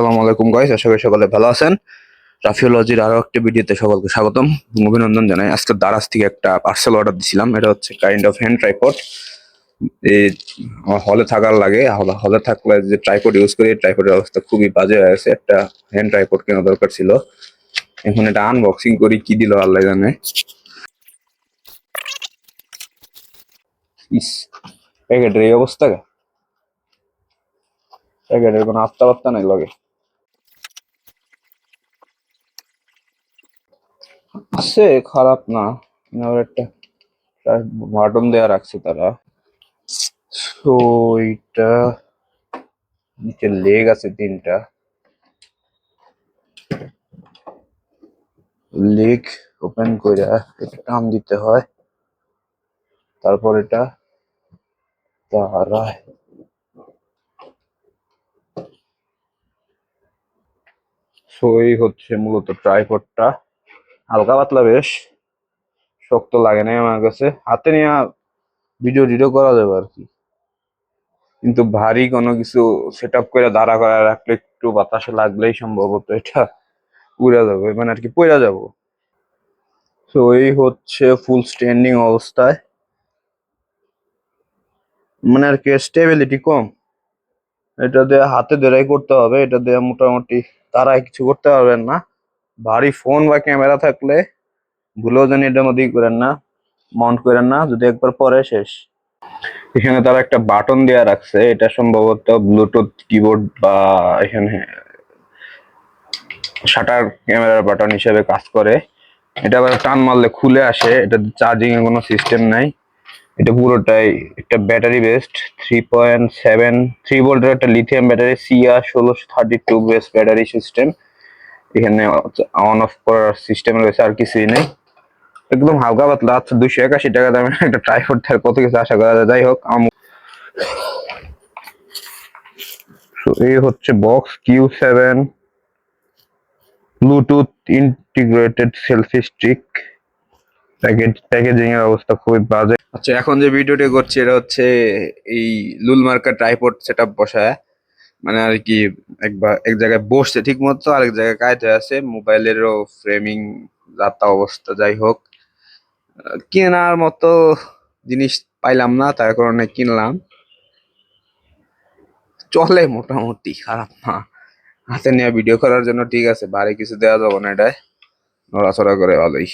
আসসালামু আলাইকুম গাইস আশা করি সকলে ভালো আছেন। রাফিওলজির আরও একটা ভিডিওতে সকলকে স্বাগতম। অভিনন্দন জানাই। আজকে দারাজ থেকে একটা পার্সেল অর্ডার দিছিলাম। এটা হচ্ছে কাইন্ড অফ হ্যান্ড ট্রাইপড এই হলে থাকার লাগে। হলে থাকলে যে ট্রাইপড ইউজ করি ট্রাইপডের অবস্থা খুবই বাজে হয়ে আছে একটা হ্যান্ড ট্রাইপড কেনা দরকার ছিল। এখন এটা আনবক্সিং করি, কি দিল আল্লাহ জানে। ইস, প্যাকেটের এই অবস্থা প্যাকেটের কোনো আত্মা নাই লগে। আছে খারাপ না। একটা বাটন দেয়া রাখছে তারা। তো এইটা নিচে লেগ আছে তিনটা। লেগ ওপেন করে টান দিতে হয়। তারপর এটা দাঁড়ায়। সো এই হচ্ছে মূলত ট্রাইপডটা হালকা পাতলা বেশ। শক্ত লাগে না আমার কাছে। হাতে নিয়ে ভিডিও টিডিও করা যাবে আর কি। কিন্তু ভারী কোনো কিছু সেট আপ করে দাঁড়া করা, রাখলে একটু বাতাসে লাগলেই সম্ভবত এটা উড়ে যাবে মানে আর কি পড়ে যাব। তো এই হচ্ছে ফুল স্ট্যান্ডিং অবস্থায়। মানে আর কি স্টেবিলিটি কম। এটা দিয়ে হাতে ধরেই করতে হবে, এটা দিয়ে মোটামুটি তারাই কিছু করতে পারবেন না। ভারী ফোন বা ক্যামেরা থাকলে ভুলেও যেন এটার মধ্যেই করেন না মাউন্ট করেন না, যদি একবার পরে শেষ। এখানে তারা একটা বাটন দেওয়া রাখছে, এটা সম্ভবত ব্লুটুথ কিবোর্ড বা এখানে শাটার ক্যামেরার বাটন হিসেবে কাজ করে। এটা আবার টান মারলে খুলে আসে, এটা চার্জিং এর কোনো সিস্টেম নাই। এটা পুরোটাই একটা battery based three point seven three ভোল্টের একটা লিথিয়াম ব্যাটারি সিআর ষোলোশো thirty two base battery system এখানে অন অফ করার সিস্টেম রয়েছে, আর কিছুই নেই। একদম হালকা পাতলা আচ্ছা দুশো একাশি টাকা দামের একটা ট্রাইফোড থেকে কত কিছু আশা করা যায়। যাই হোক এই হচ্ছে box Q seven bluetooth integrated selfie stick package packaging এর অবস্থা খুবই বাজে। আচ্ছা এখন যে ভিডিওটি করছি, এটা হচ্ছে এই লুল মার্কা ট্রাইপড সেটআপ বসায়। মানে আর কি একবার এক জায়গায় বসছে ঠিক মতো আরেক জায়গায় কায়তে আছে। মোবাইলেরও ফ্রেমিং যাতা অবস্থা যাই হোক, কেনার মতো জিনিস পাইলাম না, তার কারণে কিনলাম। চলে মোটামুটি, খারাপ না। হাতে নিয়ে ভিডিও করার জন্য ঠিক আছে, বাড়ি কিছু দেওয়া যাবে না এটায়। নড়াচড়া করে ভালোই।